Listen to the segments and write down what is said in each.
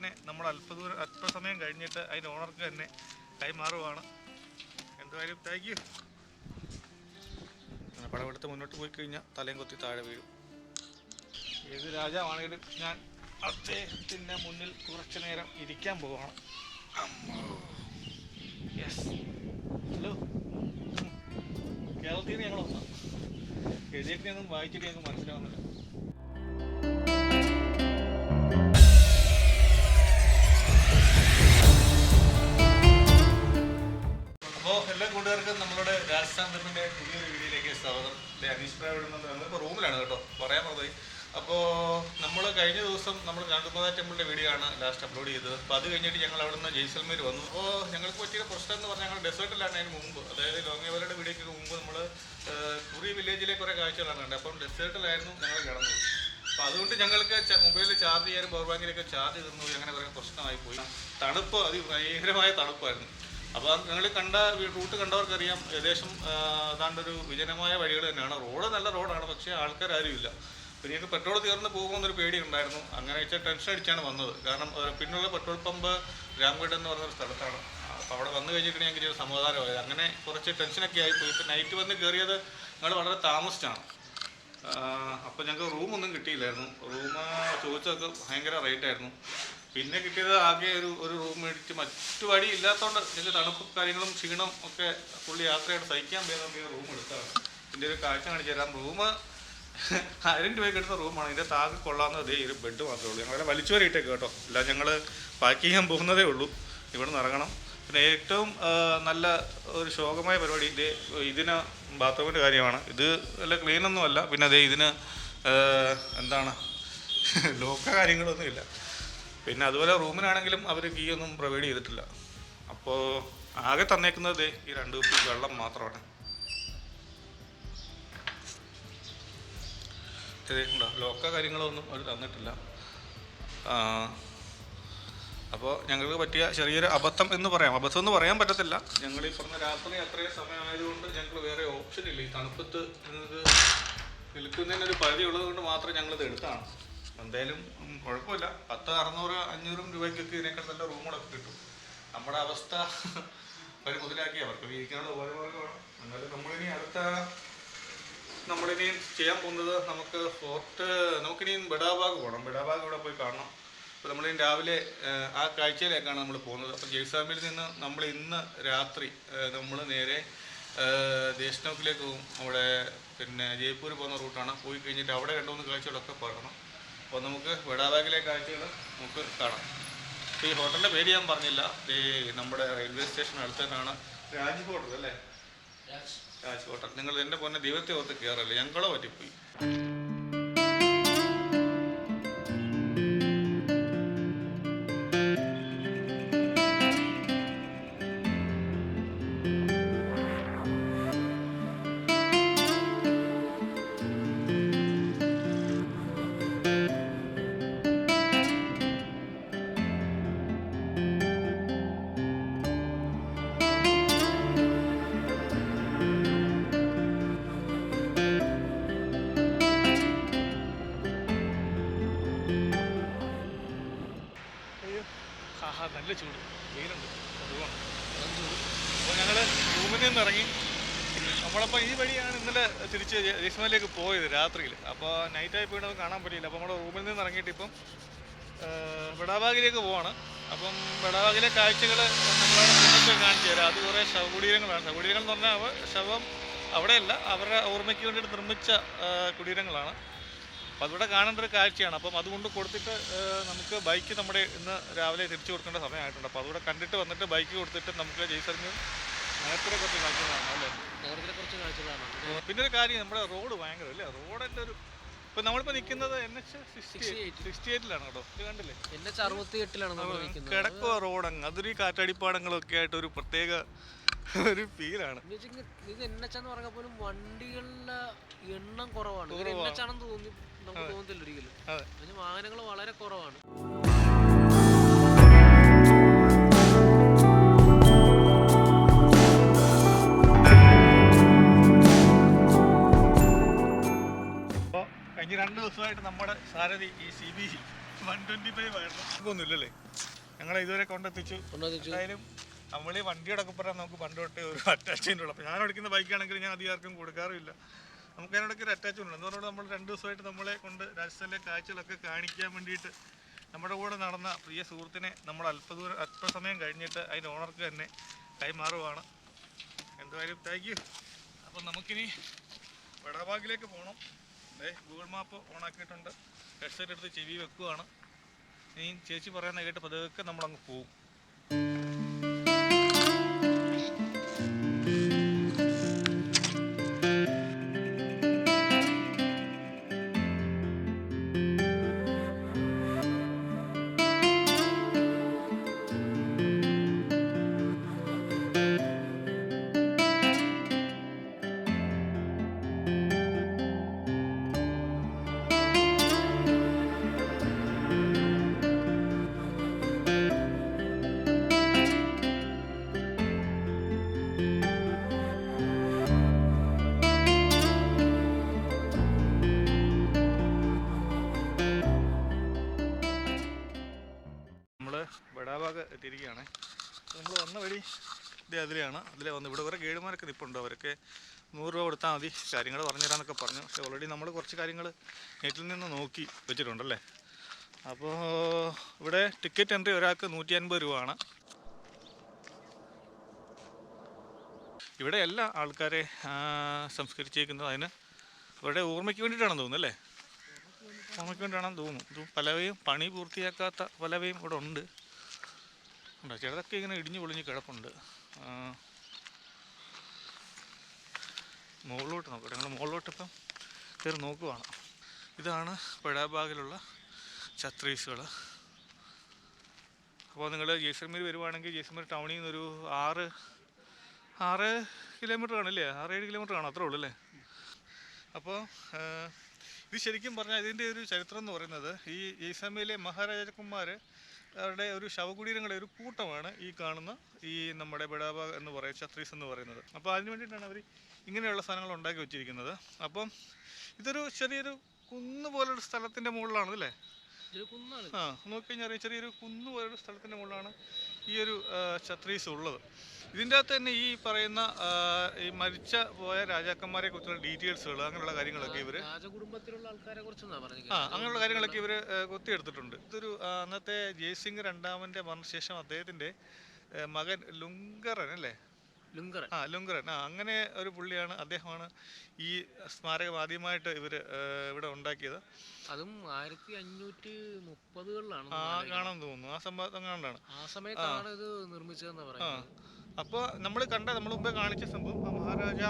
പ്രിയ നമ്മൾ അല്പദൂരം അല്പസമയം കഴിഞ്ഞിട്ട് അതിന്റെ ഓണർക്ക് തന്നെ കൈമാറുവാണ്. എന്തായാലും താങ്ക് യു പടമെടുത്ത് മുന്നോട്ട് പോയി കഴിഞ്ഞാൽ തലയും കൊത്തി താഴെ വീഴും. ഏത് രാജാവാണെങ്കിലും ഞാൻ അദ്ദേഹത്തിന്റെ മുന്നിൽ കുറച്ചു നേരം ഇരിക്കാൻ പോവാണ്. യെസ് ഹലോ കേരളത്തിൽ നിന്ന് ഞങ്ങൾ ഒന്നാം ഞങ്ങൾ വായിച്ചിട്ട് ഞങ്ങൾക്ക് മനസ്സിലാവുന്നില്ല. എല്ലാ കൂട്ടുകാർക്കും രാജസ്ഥാൻ തമ്മിന്റെ പുതിയൊരു വീഡിയോയിലേക്ക് സ്വാഗതം. ദേ അനീഷ് പ്രാവിടെ നമ്മളിപ്പോൾ റൂമിലാണ് കേട്ടോ. പറയാൻ മറന്നുപോയി അപ്പോൾ നമ്മൾ കഴിഞ്ഞ ദിവസം നമ്മൾ ഗാന്ധുമാത ടെമ്പിളിന്റെ വീഡിയോ ആണ് ലാസ്റ്റ് അപ്ലോഡ് ചെയ്തത്. അപ്പോൾ അത് കഴിഞ്ഞിട്ട് ഞങ്ങൾ അവിടെ നിന്ന് ജയ്സൽമേർ വന്നു. അപ്പോൾ ഞങ്ങൾക്ക് പറ്റിയ പ്രശ്നം എന്ന് പറഞ്ഞാൽ ഞങ്ങൾ ഡെസേർട്ടിലാണ് അതിന് മുമ്പ്. അതായത് ലോങ്ങേവലയുടെ വീഡിയോയ്ക്ക് മുമ്പ് നമ്മൾ കുറി വില്ലേജിലെ കുറേ കാഴ്ചകളാണ് കണ്ടത്. അപ്പം ഡെസേർട്ടിലായിരുന്നു ഞങ്ങൾ കിടന്നത്. അപ്പോൾ അതുകൊണ്ട് ഞങ്ങൾക്ക് മൊബൈലിൽ ചാർജ് ചെയ്യാനും പവർ ബാങ്കിലൊക്കെ ചാർജ് തീർന്നു അങ്ങനെ കുറേ പ്രശ്നമായി പോയി. തണുപ്പ് അതിഭയങ്കരമായ തണുപ്പായിരുന്നു. അപ്പോൾ നിങ്ങൾ കണ്ട റൂട്ട് കണ്ടവർക്കറിയാം ഏകദേശം ആ, ഏതാണ്ടൊരു വിജനമായ വഴികൾ തന്നെയാണ്. റോഡ് നല്ല റോഡാണ് പക്ഷേ ഇല്ല. പിന്നെ ഞങ്ങൾക്ക് പെട്രോൾ തീർന്ന് പോകുമെന്നൊരു പേടി ഉണ്ടായിരുന്നു അങ്ങനെ വെച്ചാൽ ടെൻഷൻ അടിച്ചാണ് വന്നത്. കാരണം പിന്നുള്ള പെട്രോൾ പമ്പ് രാംഗഡ് എന്ന് പറഞ്ഞൊരു സ്ഥലത്താണ്. അപ്പോൾ അവിടെ വന്നു കഴിഞ്ഞിട്ട് ഞങ്ങൾക്ക് ചെറിയ സമാധാനമായത്. അങ്ങനെ കുറച്ച് ടെൻഷനൊക്കെ ആയി പോയി. ഇപ്പോൾ നൈറ്റ് വന്ന് കയറിയത് ഞങ്ങൾ വളരെ താമസിച്ചാണ്. അപ്പോൾ ഞങ്ങൾക്ക് റൂമൊന്നും കിട്ടിയില്ലായിരുന്നു. റൂം ചോദിച്ചതൊക്കെ ഭയങ്കര റേറ്റ് ആയിരുന്നു പിന്നെ കിട്ടിയത് ആകെ ഒരു ഒരു റൂം മേടിച്ച് മറ്റു വഴി ഇല്ലാത്തതുകൊണ്ട് ഇതിന്റെ തണുപ്പും കാര്യങ്ങളും ക്ഷീണം ഒക്കെ പുള്ളി യാത്രയായിട്ട് സഹിക്കാൻ പറ്റുന്ന റൂം എടുത്താണ്. ഇതിന്റെ ഒരു കാഴ്ച കാണിച്ചു തരാം. റൂം ആയിരം രൂപയ്ക്ക് എടുത്ത റൂമാണ് ഇതിന്റെ താങ്ക് കൊള്ളാവുന്ന ദേ ഒരു ബെഡ് മാത്രമേ ഉള്ളൂ. ഞങ്ങളെ വലിച്ചു വരിയിട്ടേക്ക് കേട്ടോ. അല്ല ഞങ്ങൾ പാക്ക് ചെയ്യാൻ പോകുന്നതേ ഉള്ളൂ. ഇവിടെ നിന്ന് ഇറങ്ങണം. പിന്നെ ഏറ്റവും നല്ല ഒരു ശോകമായ പരിപാടി ഇത് ഇതിന് ബാത്റൂമിന്റെ കാര്യമാണ്. ഇത് വല്ല ക്ലീനൊന്നും അല്ല. പിന്നെ അതേ ഇതിന് എന്താണ്? ലോക്ക കാര്യങ്ങളൊന്നും ഇല്ല. പിന്നെ അതുപോലെ റൂമിനാണെങ്കിലും അവർ കീ ഒന്നും പ്രൊവൈഡ് ചെയ്തിട്ടില്ല. അപ്പോൾ ആകെ തന്നേക്കുന്നത് ഈ രണ്ട് കുപ്പി വെള്ളം മാത്രമാണ്. ലോക്ക കാര്യങ്ങളൊന്നും അവർ തന്നിട്ടില്ല. അപ്പോൾ ഞങ്ങൾക്ക് പറ്റിയ ചെറിയൊരു അബദ്ധം എന്ന് പറയാം. അബദ്ധം എന്ന് പറയാൻ പറ്റത്തില്ല. ഞങ്ങൾ ഈ പറഞ്ഞ രാത്രി അത്രയും സമയമായതുകൊണ്ട് ഞങ്ങൾ വേറെ ഓപ്ഷൻ ഇല്ല. ഈ തണുപ്പത്ത് നിങ്ങൾക്ക് നിൽക്കുന്നതിനൊരു പരിധി ഉള്ളത് കൊണ്ട് മാത്രം ഞങ്ങളിത് എടുത്താണ്. എന്തായാലും കുഴപ്പമില്ല. പത്ത് അറുന്നൂറ് അഞ്ഞൂറും രൂപയ്ക്കൊക്കെ ഇതിനേക്കാൾ നല്ല റൂമുകളൊക്കെ കിട്ടും. നമ്മുടെ അവസ്ഥ അവർ മുതലാക്കി. അവർക്ക് ജീവിക്കാനുള്ള വേണം. എന്നാലും നമ്മളിനി അടുത്ത നമ്മളിനി ചെയ്യാൻ പോകുന്നത് നമുക്ക് ഫോർട്ട് നമുക്കിനി ബെഡാബാഗ് പോകണം ബെഡാബാഗ് ഇവിടെ പോയി കാണണം. അപ്പോൾ നമ്മളിനി രാവിലെ ആ കാഴ്ചയിലേക്കാണ് നമ്മൾ പോകുന്നത്. അപ്പോൾ ജയ്സാമിൽ നിന്ന് നമ്മൾ ഇന്ന് രാത്രി നമ്മൾ നേരെ ദേശനോക്കിലേക്ക് പോകും അവിടെ പിന്നെ ജയ്പൂർ പോകുന്ന റൂട്ടാണ്. പോയി കഴിഞ്ഞിട്ട് അവിടെ രണ്ടു മൂന്ന് കാഴ്ചകളൊക്കെ പറയണം. അപ്പോൾ നമുക്ക് ബഡാബാഗിലെ കാഴ്ചകൾ നമുക്ക് കാണാം. അപ്പോൾ ഈ ഹോട്ടലിന്റെ പേര് ഞാൻ പറഞ്ഞില്ല. ഈ നമ്മുടെ റെയിൽവേ സ്റ്റേഷൻ അടുത്ത് തന്നെയാണ് രാജ് ഹോട്ടൽ അല്ലേ? രാജ് ഹോട്ടൽ നിങ്ങൾ എന്റെ പൊന്നെ ദൈവത്തെ ഓർത്ത് കയറല്ലേ ഞങ്ങളോ പറ്റിപ്പോയി. നല്ല ചൂട്. വെയിലുണ്ട്. അതുകൊണ്ട് അപ്പോൾ ഞങ്ങൾ റൂമിൽ നിന്ന് ഇറങ്ങി. നമ്മളപ്പോൾ ഈ വഴിയാണ് ഇന്നലെ തിരിച്ച് ജയ്സ്മലിലേക്ക് പോയത് രാത്രിയിൽ. അപ്പോൾ നൈറ്റായി പോയിട്ട് നമുക്ക് കാണാൻ പറ്റിയില്ല. അപ്പോൾ നമ്മുടെ റൂമിൽ നിന്ന് ഇറങ്ങിയിട്ട് ഇപ്പം ബഡാബാഗിലേക്ക് പോവാണ്. അപ്പം ബഡാബാഗിലെ കാഴ്ചകൾ നമ്മളവിടെ മുന്നൊക്കെ കാണിച്ചു തരാം. അത് കുറേ ശവകുടീരങ്ങളാണ്. ശവകുടീരങ്ങൾ എന്ന് പറഞ്ഞാൽ അവ ശവം അവിടെയല്ല. അവരുടെ ഓർമ്മയ്ക്ക് വേണ്ടിയിട്ട് നിർമ്മിച്ച കുടീരങ്ങളാണ്. അപ്പോൾ അതിവിടെ കാണേണ്ട ഒരു കാഴ്ചയാണ്. അപ്പം അതുകൊണ്ട് കൊടുത്തിട്ട് നമുക്ക് ബൈക്ക് നമ്മുടെ ഇന്ന് രാവിലെ തിരിച്ചു കൊടുക്കേണ്ട സമയമായിട്ടുണ്ട്. അപ്പോൾ അതുകൂടെ കണ്ടിട്ട് വന്നിട്ട് ബൈക്ക് കൊടുത്തിട്ട് നമുക്ക് ജയ്സറിന് നേരത്തെ കുറച്ച് കാഴ്ചകളാണ് അല്ലേ? നഗരത്തിലെ കുറച്ച് കാഴ്ചകളാണ്. പിന്നെ ഒരു കാര്യം നമ്മുടെ റോഡ് ഭയങ്കര അല്ലേ? റോഡിന്റെ ഒരു ഇപ്പം നമ്മളിപ്പോൾ നിൽക്കുന്നത് എൻ എച്ച് സിക്സ്റ്റി എയ്റ്റ്. എയ്റ്റിലാണ് കേട്ടോ. ഇത് കണ്ടില്ലേ? എൻ എച്ച് അറുപത്തി എട്ടിലാണ് കിടക്കുക റോഡങ്ങ് അതൊരു ഈ കാറ്റടിപ്പാടങ്ങളൊക്കെ ആയിട്ട് ഒരു പ്രത്യേക ഒരു ഫീലാണ്. ഇത് എൻ എച്ച് എന്ന് പറഞ്ഞാൽ പോലും വണ്ടികളുടെ എണ്ണം കുറവാണ്. എൻ എച്ച് ആണെന്ന് തോന്നി നമുക്ക് തോന്നത്തില്ല ഒരിക്കലും. അതെ. അതിന് വാഹനങ്ങൾ വളരെ കുറവാണ്. കഴിഞ്ഞ രണ്ട് ദിവസമായിട്ട് നമ്മുടെ സാരഥി ഈ C B one twenty five ആയിരുന്നു. ഒന്നുമില്ലല്ലേ ഞങ്ങളെ ഇതുവരെ കൊണ്ടെത്തിച്ചു. എന്തായാലും നമ്മൾ ഈ പറയാൻ നമുക്ക് പണ്ട് തൊട്ടേ ഒരു അറ്റാച്ച്മെന്റ് ഉള്ളൂ. അപ്പോൾ ഞാൻ ഓടിക്കുന്ന ബൈക്കാണെങ്കിൽ ഞാൻ അധികാർക്കും കൊടുക്കാറില്ല നമുക്ക് അതിനോടൊക്കെ ഒരു അറ്റാച്ച്മെന്റ് ഉണ്ട്. അതുകൊണ്ട് നമ്മൾ രണ്ട് ദിവസമായിട്ട് നമ്മളെ കൊണ്ട് രാജസ്ഥാനിലെ കാഴ്ചകളൊക്കെ കാണിക്കാൻ വേണ്ടിയിട്ട് നമ്മുടെ കൂടെ നടന്ന പ്രിയ സുഹൃത്തിനെ നമ്മൾ അല്പദൂരം അല്പസമയം കഴിഞ്ഞിട്ട് അതിന്റെ ഓണർക്ക് തന്നെ കൈമാറുവാണ്. എന്തായാലും താങ്ക് യു അപ്പം നമുക്കിനി വടഭാഗിലേക്ക് പോകണം അതെ ഗൂഗിൾ മാപ്പ് ഓണാക്കിയിട്ടുണ്ട് ഹെഡ്സെറ്റ് എടുത്ത് ചെവി വെക്കുവാണ്. ഇനി ചേച്ചി പറയുന്ന കേട്ട് പതുക്കെ നമ്മളങ്ങ് പോവും. അവരൊക്കെ നൂറ് രൂപ കൊടുത്താൽ മതി. കാര്യങ്ങൾ പറഞ്ഞുതരാമെന്നൊക്കെ പറഞ്ഞു. പക്ഷേ ഓൾറെഡി നമ്മൾ കുറച്ച് കാര്യങ്ങൾ നെറ്റിൽ നിന്ന് നോക്കി വെച്ചിട്ടുണ്ടല്ലേ? അപ്പോൾ ഇവിടെ ടിക്കറ്റ് എൻട്രി ഒരാൾക്ക് നൂറ്റി അൻപത് രൂപയാണ്. ഇവിടെ എല്ലാ ആൾക്കാരെ സംസ്കരിച്ചേക്കുന്നത് അതിന് അവരുടെ ഓർമ്മയ്ക്ക് വേണ്ടിയിട്ടാണെന്ന് തോന്നുന്നു അല്ലേ? ഓർമ്മയ്ക്ക് വേണ്ടിയിട്ടാണെന്ന് തോന്നുന്നു. ഇത് പലവയും പണി പൂർത്തിയാക്കാത്ത പലവയും ഇവിടെ ഉണ്ട്. ചിലതൊക്കെ ഇങ്ങനെ ഇടിഞ്ഞു പൊളിഞ്ഞ് കിടപ്പുണ്ട്. മുകളിലോട്ട് നോക്കട്ടെ ഞങ്ങൾ മുകളിലോട്ട് ഇപ്പം കയറി നോക്കുവാണ്. ഇതാണ് പെടാബാഗിലുള്ള ഛത്രീസുകൾ അപ്പോൾ നിങ്ങൾ ജയ്സൽമീർ വരുവാണെങ്കിൽ ജയ്സൽമീർ ടൗണിൽ നിന്നൊരു ആറ് ആറ് കിലോമീറ്റർ ആണല്ലേ ആറ് ഏഴ് കിലോമീറ്റർ ആണ് അത്രേ ഉള്ളൂ അല്ലേ അപ്പോൾ ഇത് ശരിക്കും പറഞ്ഞാൽ ഇതിന്റെ ഒരു ചരിത്രം എന്ന് പറയുന്നത് ഈ ജയ്സൽമീരിലെ മഹാരാജകുമാർ അവരുടെ ഒരു ശവകുടീരങ്ങളുടെ ഒരു കൂട്ടമാണ് ഈ കാണുന്ന ഈ നമ്മുടെ ബഡാബ എന്ന് പറയുന്ന ഛത്രീസ് എന്ന് പറയുന്നത്. അപ്പോൾ അതിന് വേണ്ടിയിട്ടാണ് അവർ ഇങ്ങനെയുള്ള സാധനങ്ങൾ ഉണ്ടാക്കി വെച്ചിരിക്കുന്നത്. അപ്പം ഇതൊരു ചെറിയൊരു കുന്ന് പോലൊരു സ്ഥലത്തിന്റെ മുകളിലാണ് അല്ലേ? ആ നോക്കിക്കഴിഞ്ഞാൽ ചെറിയൊരു കുന്ന് പോലൊരു സ്ഥലത്തിന്റെ മുകളിലാണ് ഈ ഒരു ഛത്രീസ് ഉള്ളത്. ഇതിന്റെ അകത്ത് തന്നെ ഈ പറയുന്ന ഈ മരിച്ച പോയ രാജാക്കന്മാരെ കുറിച്ചുള്ള ഡീറ്റെയിൽസുകൾ അങ്ങനെയുള്ള കാര്യങ്ങളൊക്കെ ഇവർ രാജകുടുംബത്തിലുള്ള ആൾക്കാരെ കുറിച്ച് ആ അങ്ങനെയുള്ള കാര്യങ്ങളൊക്കെ ഇവർ കൊത്തിയെടുത്തിട്ടുണ്ട്. ഇതൊരു അന്നത്തെ ജയസിംഗ് രണ്ടാമന്റെ മരണശേഷം അദ്ദേഹത്തിന്റെ മകൻ ലുങ്കറൻ അല്ലേ? ലുങ്കറൻ. ആ ലുങ്കറൻ. ആ അങ്ങനെ ഒരു പുള്ളിയാണ് അദ്ദേഹമാണ് ഈ സ്മാരകം ആദ്യമായിട്ട് ഇവർ ഇവിടെ ഉണ്ടാക്കിയത്. അതും ആയിരത്തി അഞ്ഞൂറ്റി മുപ്പതുകളിലാണ് ആ കാണാൻ തോന്നുന്നു. ആ സംഭവം കാണാനാണ് ആ സമയത്താണ് ഇത് നിർമ്മിച്ചതെന്ന് പറയുന്നത്. അപ്പോൾ നമ്മൾ കണ്ട നമ്മൾ മുമ്പേ കാണിച്ച സംഭവം ആ മഹാരാജ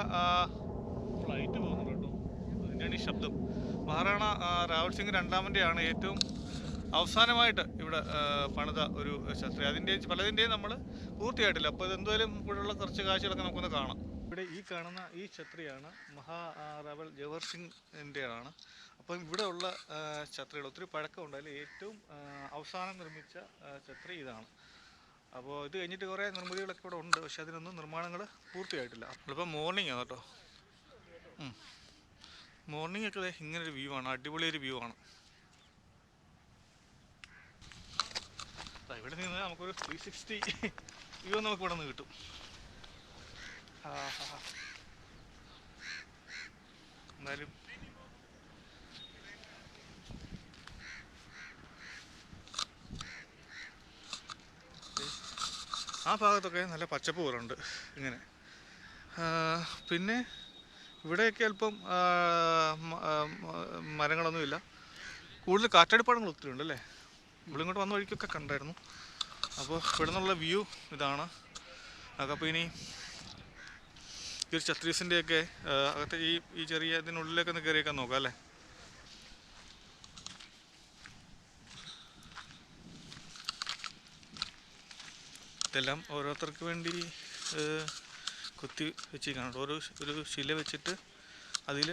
ഫ്ലൈറ്റ് പോകുന്നുണ്ട് കേട്ടോ. അതിന്റെയാണ് ഈ ശബ്ദം. മഹാറാണ രാവൽ സിംഗ് രണ്ടാമന്റെയാണ് ഏറ്റവും അവസാനമായിട്ട് ഇവിടെ പണിത ഒരു ശസ്ത്രീയ അതിന്റെ പലതിന്റെയും നമ്മൾ പൂർത്തിയായിട്ടില്ല. അപ്പോൾ ഇതെന്തായാലും ഇവിടെയുള്ള കുറച്ച് കാഴ്ചകളൊക്കെ നമുക്കൊന്ന് കാണാം. ഇവിടെ ഈ കാണുന്ന ഈ ഛത്രിയാണ് മഹാ ആ, റാവൽ ജവഹർ സിംഗിന്റെയാണ് അപ്പം ഇവിടെ ഉള്ള ഛത്രികൾ ഒത്തിരി പഴക്കമുണ്ട്. അതിൽ ഏറ്റവും അവസാനം നിർമ്മിച്ച ഛത്രി ഇതാണ്. അപ്പോൾ ഇത് കഴിഞ്ഞിട്ട് കുറേ നിർമ്മിതികളൊക്കെ ഇവിടെ ഉണ്ട്. പക്ഷെ അതിനൊന്നും നിർമ്മാണങ്ങൾ പൂർത്തിയായിട്ടില്ല. നമ്മളിപ്പോൾ മോർണിംഗ് ആണ് കേട്ടോ. മോർണിംഗ് ഒക്കെ ഇങ്ങനൊരു വ്യൂ ആണ്. അടിപൊളി ഒരു വ്യൂ ആണ്. ഇവിടെ നിന്ന് നമുക്കൊരു ത്രീ സിക്സ്റ്റി വ്യൂ നമുക്ക് ഇവിടെ നിന്ന് കിട്ടും. ആ, ആ, ഭാഗത്തൊക്കെ നല്ല പച്ചപ്പ് പോലുണ്ട് ഇങ്ങനെ. പിന്നെ ഇവിടെയൊക്കെ അല്പം മരങ്ങളൊന്നുമില്ല കൂടുതൽ കാറ്റടിപ്പാടങ്ങൾ ഒത്തിരി ഉണ്ട് അല്ലേ ഇവിടെ ഇങ്ങോട്ട് വന്ന വഴിക്കൊക്കെ കണ്ടായിരുന്നു. അപ്പോൾ ഇവിടെ നിന്നുള്ള വ്യൂ ഇതാണ്. അപ്പോൾ ഇനി ഈ ഒരു ഛത്രീസിന്റെയൊക്കെ അകത്തെ ഈ ഈ ചെറിയ ഇതിനുള്ളിലേക്ക് ഒന്ന് കയറിയൊക്കെ നോക്കാം അല്ലേ? ഇതെല്ലാം ഓരോരുത്തർക്ക് വേണ്ടി കുത്തി വെച്ചിരിക്കുകയാണ്. ഓരോ ഒരു ശില വെച്ചിട്ട് അതിൽ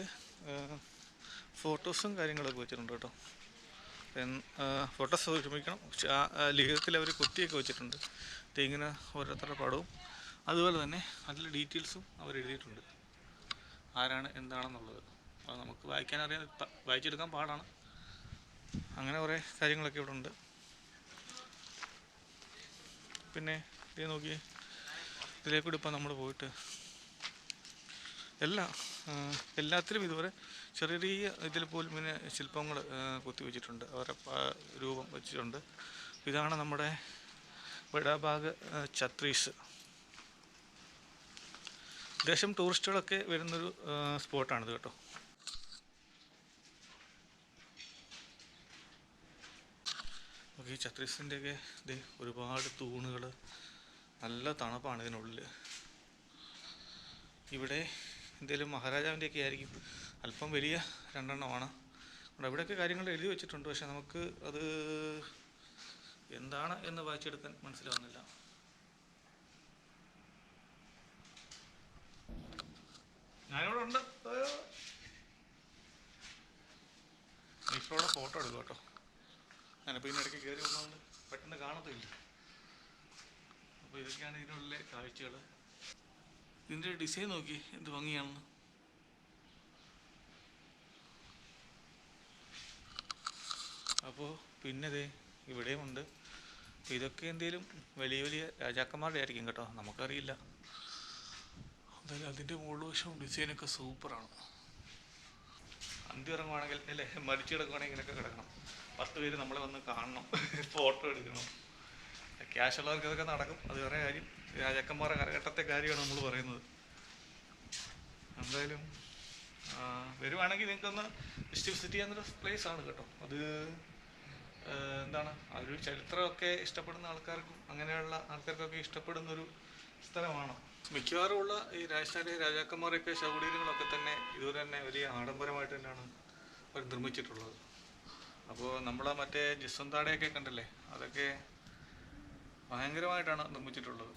ഫോട്ടോസും കാര്യങ്ങളൊക്കെ വെച്ചിട്ടുണ്ട് കേട്ടോ. ഫോട്ടോസ് ക്ഷമിക്കണം ലിഖിതത്തിൽ അവർ കുത്തിയൊക്കെ വെച്ചിട്ടുണ്ട്. ഇങ്ങനെ ഓരോരുത്തരുടെ പടവും. അതുപോലെ തന്നെ അതിൽ ഡീറ്റെയിൽസും അവർ എഴുതിയിട്ടുണ്ട്. ആരാണ് എന്താണെന്നുള്ളത്. അത് നമുക്ക് വായിക്കാൻ അറിയാൻ വായിച്ചെടുക്കാൻ പാടാണ്. അങ്ങനെ കുറേ കാര്യങ്ങളൊക്കെ ഇവിടെ ഉണ്ട് പിന്നെ ഇതേ നോക്കി ഇതിലേക്കൂടി ഇപ്പം നമ്മൾ പോയിട്ട് എല്ലാ എല്ലാത്തിലും ഇതുവരെ ചെറിയ ചെറിയ ഇതിൽ പോലും പിന്നെ ശില്പങ്ങൾ കുത്തിവെച്ചിട്ടുണ്ട്. അവരെ രൂപം വെച്ചിട്ടുണ്ട്. ഇതാണ് നമ്മുടെ ബഡാബാഗ് ഛത്രീസ്. ദേശം ടൂറിസ്റ്റുകളൊക്കെ വരുന്നൊരു സ്പോട്ടാണിത് കേട്ടോ. ഓക്കെ ഈ ഛത്രീസിന്റെയൊക്കെ ഇത് ഒരുപാട് തൂണുകൾ നല്ല തണുപ്പാണ് ഇതിനുള്ളിൽ ഇവിടെ എന്തെങ്കിലും മഹാരാജാവിന്റെയൊക്കെ ആയിരിക്കും. അല്പം വലിയ രണ്ടെണ്ണമാണ്. അവിടെ ഇവിടെയൊക്കെ കാര്യങ്ങൾ എഴുതി വെച്ചിട്ടുണ്ട്. പക്ഷെ നമുക്ക് അത് എന്താണ് എന്ന് വായിച്ചെടുക്കാൻ മനസ്സിലാവുന്നില്ല. ഞാനിവിടെ ഉണ്ട്. ഇപ്പോഴുള്ള ഫോട്ടോ എടുക്കും കേട്ടോ. ഞാനിപ്പോൾ ഇതിനിടയ്ക്ക് കയറി വന്നതുകൊണ്ട് പെട്ടെന്ന് കാണത്തില്ല അപ്പോൾ ഇതൊക്കെയാണ് ഇതിനുള്ളിലെ കാഴ്ചകൾ ഇതിന്റെ ഡിസൈൻ നോക്കി എന്ത് ഭംഗിയാണെന്ന്. അപ്പോൾ പിന്നെ ദേ ഇവിടെയും ഉണ്ട്. ഇതൊക്കെ എന്തെങ്കിലും വലിയ വലിയ രാജാക്കന്മാരുടെ ആയിരിക്കും കേട്ടോ. നമുക്കറിയില്ല. എന്തായാലും അതിന്റെ മുകളിൽ വശവും ഡിസൈനൊക്കെ സൂപ്പറാണ്. അന്തി ഇറങ്ങുവാണെങ്കിൽ അല്ലേ മരിച്ചു കിടക്കുവാണെങ്കിൽ ഇങ്ങനെയൊക്കെ കിടക്കണം. പത്ത് പേര് നമ്മളെ വന്ന് കാണണം ഫോട്ടോ എടുക്കണം. ക്യാഷ് ഉള്ളവർക്ക് ഇതൊക്കെ നടക്കും. അത് വേറെ കാര്യം. രാജാക്കന്മാരുടെ കാലഘട്ടത്തെ കാര്യമാണ് നമ്മൾ പറയുന്നത്. എന്തായാലും വരുവാണെങ്കിൽ നിങ്ങൾക്കൊന്ന് ജസ്റ്റ് വിസിറ്റ് ചെയ്യുന്നൊരു പ്ലേസ് ആണ് കേട്ടോ. അത് എന്താണ്? അതൊരു ചരിത്രമൊക്കെ ഇഷ്ടപ്പെടുന്ന ആൾക്കാർക്കും അങ്ങനെയുള്ള ആൾക്കാർക്കൊക്കെ ഇഷ്ടപ്പെടുന്ന ഒരു സ്ഥലമാണ്. മിക്കവാറും ഉള്ള ഈ രാജസ്ഥാനിലെ രാജാക്കന്മാരൊക്കെ ശവകുടീരങ്ങളൊക്കെ തന്നെ ഇതുപോലെ തന്നെ വലിയ ആഡംബരമായിട്ട് തന്നെയാണ് അവർ നിർമ്മിച്ചിട്ടുള്ളത്. അപ്പോൾ നമ്മളെ മറ്റേ ജിസ്വന്താടയൊക്കെ കണ്ടില്ലേ? അതൊക്കെ ഭയങ്കരമായിട്ടാണ് നിർമ്മിച്ചിട്ടുള്ളത്.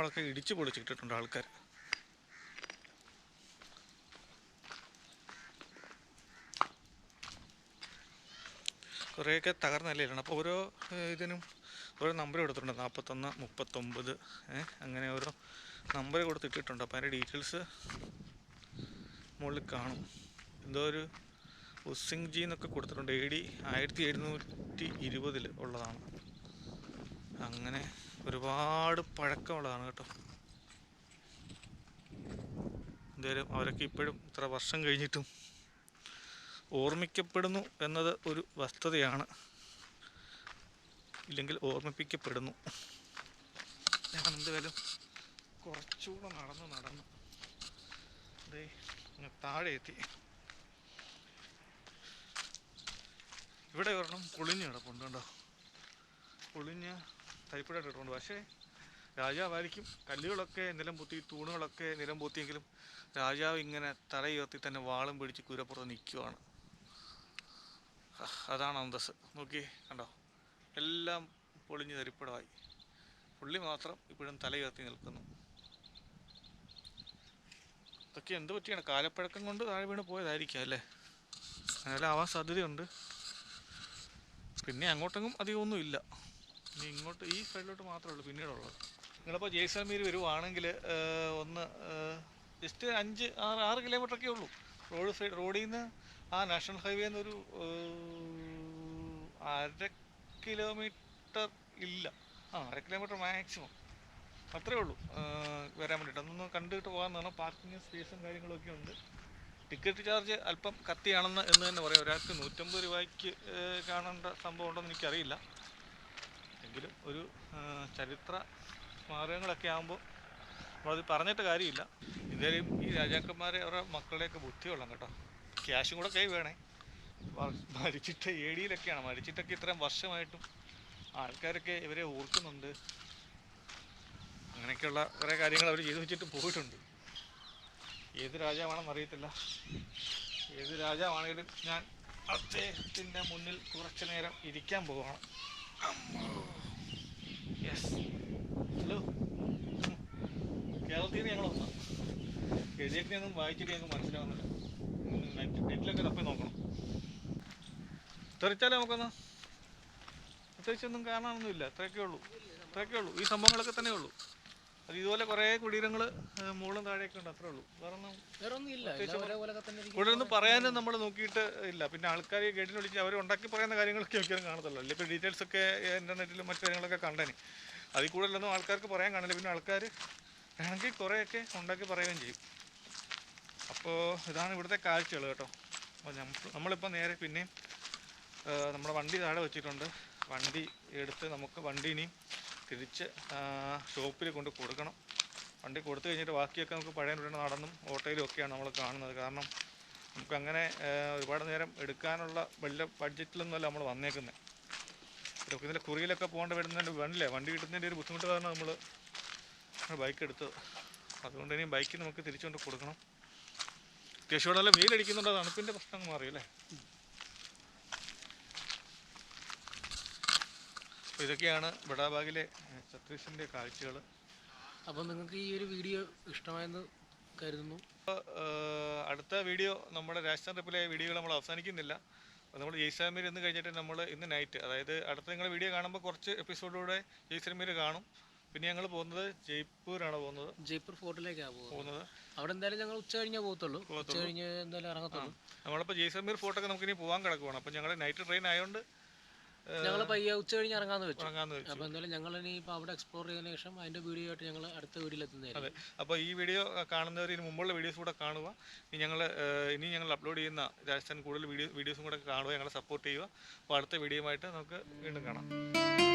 സംഭവങ്ങളൊക്കെ ഇടിച്ചു പൊളിച്ചിട്ടിട്ടുണ്ട് ആൾക്കാർ. കുറേയൊക്കെ തകർന്ന നിലയിലാണ്. അപ്പോൾ ഓരോ ഇതിനും ഓരോ നമ്പർ കൊടുത്തിട്ടുണ്ട്. നാൽപ്പത്തൊന്ന് മുപ്പത്തൊമ്പത് അങ്ങനെ ഓരോ നമ്പർ കൊടുത്തിട്ടിട്ടുണ്ട്. അപ്പോൾ അതിന്റെ ഡീറ്റെയിൽസ് മുകളിൽ കാണും. എന്തോ ഒരു ഉസിങ് ജി എന്നൊക്കെ കൊടുത്തിട്ടുണ്ട്. എ ഡി ആയിരത്തി എഴുന്നൂറ്റി ഇരുപതിൽ ഉള്ളതാണ്. അങ്ങനെ ഒരുപാട് പഴക്കമുള്ളതാണ് കേട്ടോ. എന്തായാലും അവരൊക്കെ ഇപ്പോഴും ഇത്ര വർഷം കഴിഞ്ഞിട്ടും ഓർമ്മിക്കപ്പെടുന്നു എന്നത് ഒരു വസ്തുതയാണ്. ഇല്ലെങ്കിൽ ഓർമ്മിപ്പിക്കപ്പെടുന്നു. ഞാൻ എന്തായാലും കുറച്ചുകൂടെ നടന്നു നടന്നു. ഇങ്ങ് താഴെ എത്തി. ഇവിടെ ഒരെണ്ണം പൊളിഞ്ഞ് കിടപ്പുണ്ട് കേട്ടോ. പൊളിഞ്ഞ് തൈപ്പട ഇട്ടിട്ടുണ്ട്. പക്ഷേ രാജാവായിരിക്കും കല്ലുകളൊക്കെ നിലം പൊത്തി തൂണുകളൊക്കെ നിലം പൊത്തിയെങ്കിലും രാജാവ് ഇങ്ങനെ തലയുയർത്തി തന്നെ വാളും പിടിച്ച് കുരപ്പുറത്ത് നിൽക്കുവാണ്. അതാണ് അന്തസ് നോക്കി കണ്ടോ? എല്ലാം പൊളിഞ്ഞ് തരിപ്പടമായി പുള്ളി മാത്രം ഇപ്പോഴും തലയുയർത്തി നിൽക്കുന്നു. ഇതൊക്കെ എന്ത് പറ്റിയാണ്? കാലപ്പഴക്കം കൊണ്ട് താഴെ വീണ് പോയതായിരിക്കാം അല്ലേ? അങ്ങനെ ആവാൻ സാധ്യതയുണ്ട്. പിന്നെ അങ്ങോട്ടെങ്ങും അധികമൊന്നും ഇല്ല ഇനി ഇങ്ങോട്ട് ഈ സൈഡിലോട്ട് മാത്രമേ ഉള്ളൂ പിന്നീടുള്ളത്. നിങ്ങളിപ്പോൾ ജയ്സാൽമീർ വരുവാണെങ്കിൽ ഒന്ന് ജസ്റ്റ് അഞ്ച് ആറ് ആറ് കിലോമീറ്റർ ഒക്കെ ഉള്ളൂ. റോഡ് സൈഡ് റോഡിൽ നിന്ന് ആ നാഷണൽ ഹൈവേ എന്നൊരു അര കിലോമീറ്റർ ഇല്ല. ആ അര കിലോമീറ്റർ മാക്സിമം. അത്രേ ഉള്ളൂ വരാൻ വേണ്ടിയിട്ട്. അതൊന്ന് കണ്ടിട്ട് പോകാമെന്നാണ് പാർക്കിംഗ് സ്പേസും കാര്യങ്ങളൊക്കെ ഉണ്ട്. ടിക്കറ്റ് ചാർജ് അല്പം കത്തിയാണെന്ന് എന്ന് തന്നെ പറയാം. ഒരാൾക്ക് നൂറ്റമ്പത് രൂപയ്ക്ക് കാണേണ്ട സംഭവം ഉണ്ടെന്ന് എനിക്കറിയില്ല. എങ്കിലും ഒരു ചരിത്ര സ്മാരകങ്ങളൊക്കെ ആകുമ്പോൾ നമ്മളത് പറഞ്ഞിട്ട് കാര്യമില്ല. എന്തായാലും ഈ രാജാക്കന്മാരെ അവരുടെ മക്കളെയൊക്കെ ബുദ്ധി കൊള്ളാം കേട്ടോ. ക്യാഷും കൂടെ കൈ വേണേ. മരിച്ചിട്ട് ഏടിയിലൊക്കെയാണ്. മരിച്ചിട്ടൊക്കെ ഇത്രയും വർഷമായിട്ടും ആൾക്കാരൊക്കെ ഇവരെ ഓർക്കുന്നുണ്ട്. അങ്ങനെയൊക്കെയുള്ള കുറേ കാര്യങ്ങൾ അവർ ചെയ്തു വെച്ചിട്ട് പോയിട്ടുണ്ട്. ഏത് രാജാവാണെന്ന് അറിയത്തില്ല. ഏത് രാജാവാണെങ്കിലും ഞാൻ അദ്ദേഹത്തിന്റെ മുന്നിൽ കുറച്ചു നേരം ഇരിക്കാൻ പോവാണ് യെസ് ഹലോ കേരളത്തിൽ നിന്ന് ഞങ്ങൾ വന്നു ഒന്നും വായിച്ചിട്ട് ഞങ്ങൾക്ക് മനസ്സിലാവുന്നില്ല. നെറ്റിലൊക്കെ തപ്പി നോക്കണം. തെറിച്ചാലേ നമുക്കൊന്ന് പ്രത്യേകിച്ചൊന്നും കാണാനൊന്നുമില്ല. അത്രയൊക്കെ ഉള്ളൂ. അത്രയൊക്കെ ഉള്ളൂ. ഈ സംഭവങ്ങളൊക്കെ തന്നെ ഉള്ളൂ. അത് ഇതുപോലെ കുറേ കുടീരങ്ങൾ മുകളും താഴെയൊക്കെ ഉണ്ട്. അത്രേ ഉള്ളൂ. കാരണം ഒന്നും വേറെ ഒന്നും ഇല്ല. കൂടുതലൊന്നും പറയാനും നമ്മൾ നോക്കിയിട്ട് ഇല്ല. പിന്നെ ആൾക്കാർ ഗൈഡിനെ വിളിച്ച് അവർ ഉണ്ടാക്കി പറയുന്ന കാര്യങ്ങളൊക്കെ ഒക്കെയാണ് കാണത്തുള്ളൂ അല്ലെങ്കിൽ ഇപ്പോൾ ഡീറ്റെയിൽസ് ഒക്കെ ഇന്റർനെറ്റിലും മറ്റു കാര്യങ്ങളൊക്കെ കണ്ടേനെ. അതിൽ കൂടുതലൊന്നും ആൾക്കാർക്ക് പറയാൻ കാണില്ല. പിന്നെ ആൾക്കാർ വേണമെങ്കിൽ കുറേയൊക്കെ ഉണ്ടാക്കി പറയുകയും ചെയ്യും. അപ്പോൾ ഇതാണ് ഇവിടുത്തെ കാഴ്ചകൾ കേട്ടോ. അപ്പോൾ നമ്മളിപ്പോൾ നേരെ പിന്നെയും നമ്മുടെ വണ്ടി താഴെ വെച്ചിട്ടുണ്ട്. വണ്ടി എടുത്ത് നമുക്ക് വണ്ടി ഇനിയും തിരിച്ച് ഷോപ്പിൽ കൊണ്ട് കൊടുക്കണം. വണ്ടി കൊടുത്തു കഴിഞ്ഞിട്ട് ബാക്കിയൊക്കെ നമുക്ക് പഴയ നടന്നും ഓട്ടോയിലും ഒക്കെയാണ് നമ്മൾ കാണുന്നത്. കാരണം നമുക്കങ്ങനെ ഒരുപാട് നേരം എടുക്കാനുള്ള വലിയ ബഡ്ജറ്റിലൊന്നുമല്ല നമ്മൾ വന്നേക്കുന്നത് ഇതൊക്കെ ഇതിന്റെ കുറിയിലൊക്കെ പോകേണ്ട വരുന്നതിന്റെ വണ്ടില്ലേ? വണ്ടി കിട്ടുന്നതിന്റെ ഒരു ബുദ്ധിമുട്ട് കാരണം നമ്മൾ ബൈക്ക് എടുത്തത്. അതുകൊണ്ട് ഇനി ബൈക്ക് നമുക്ക് തിരിച്ചുകൊണ്ട് കൊടുക്കണം. അത്യാവശ്യം നല്ല വെയിലടിക്കുന്നുണ്ട്? തണുപ്പിന്റെ പ്രശ്നം മാറിയല്ലേ? അപ്പോൾ ഇതൊക്കെയാണ് ബഡാബാഗിലെ ഛത്തീസിന്റെ കാഴ്ചകൾ. അപ്പോൾ നിങ്ങൾക്ക് ഈ ഒരു വീഡിയോ ഇഷ്ടമായെന്ന് കരുതുന്നു. അടുത്ത വീഡിയോ നമ്മുടെ രാജസ്ഥാൻ ട്രിപ്പിലെ വീഡിയോകൾ നമ്മൾ അവസാനിക്കുന്നില്ല. നമ്മൾ ജയ്സാമീർ എന്ന് കഴിഞ്ഞിട്ട് നമ്മൾ ഇന്ന് നൈറ്റ് അതായത് അടുത്ത നിങ്ങൾ വീഡിയോ കാണുമ്പോൾ കുറച്ച് എപ്പിസോഡിലൂടെ ജയ്സാമീർ കാണും. പിന്നെ ഞങ്ങൾ പോകുന്നത് ജയ്പൂരാണ് പോകുന്നത്. ജയ്പൂർ ഫോർട്ടിലേക്കാണ് പോകുന്നത്. പോകുന്നത്. അവിടെ എന്തായാലും ഞങ്ങൾ ഉച്ച കഴിഞ്ഞേ പോകത്തുള്ളൂ. ഉച്ച കഴിഞ്ഞ് എന്തായാലും ഇറങ്ങത്തുള്ളൂ. നമ്മളിപ്പോൾ ജയ്സാമീർ ഫോർട്ടൊക്കെ നമുക്ക് ഇനി പോകാൻ കിടക്കുവാണ്. അപ്പോൾ ഞങ്ങൾ നൈറ്റ് ട്രെയിൻ ആയതുകൊണ്ട് ഞങ്ങൾ പയ്യെ ഉച്ച കഴിഞ്ഞ് ഇറങ്ങാന്ന് വെച്ചു. അപ്പൊ വെച്ചു. അപ്പോൾ എന്തായാലും ഞങ്ങൾ ഇനി ഇപ്പോൾ അവിടെ എക്സ്പ്ലോർ ചെയ്തതിനു ശേഷം അതിന്റെ വീഡിയോ ആയിട്ട് ഞങ്ങൾ അടുത്ത വീഡിയോ അതെ. അപ്പോൾ ഈ വീഡിയോ കാണുന്നവർ ഇനി മുമ്പുള്ള വീഡിയോസ് കൂടെ കാണുക. ഇനി ഞങ്ങൾ ഇനി ഞങ്ങൾ അപ്ലോഡ് ചെയ്യുന്ന രാജസ്ഥാൻ കൂടുതൽ വീഡിയോ വീഡിയോസും കൂടെ കാണുക ഞങ്ങളെ സപ്പോർട്ട് ചെയ്യുക. അപ്പോൾ അടുത്ത വീഡിയോയുമായിട്ട് നമുക്ക് വീണ്ടും കാണാം.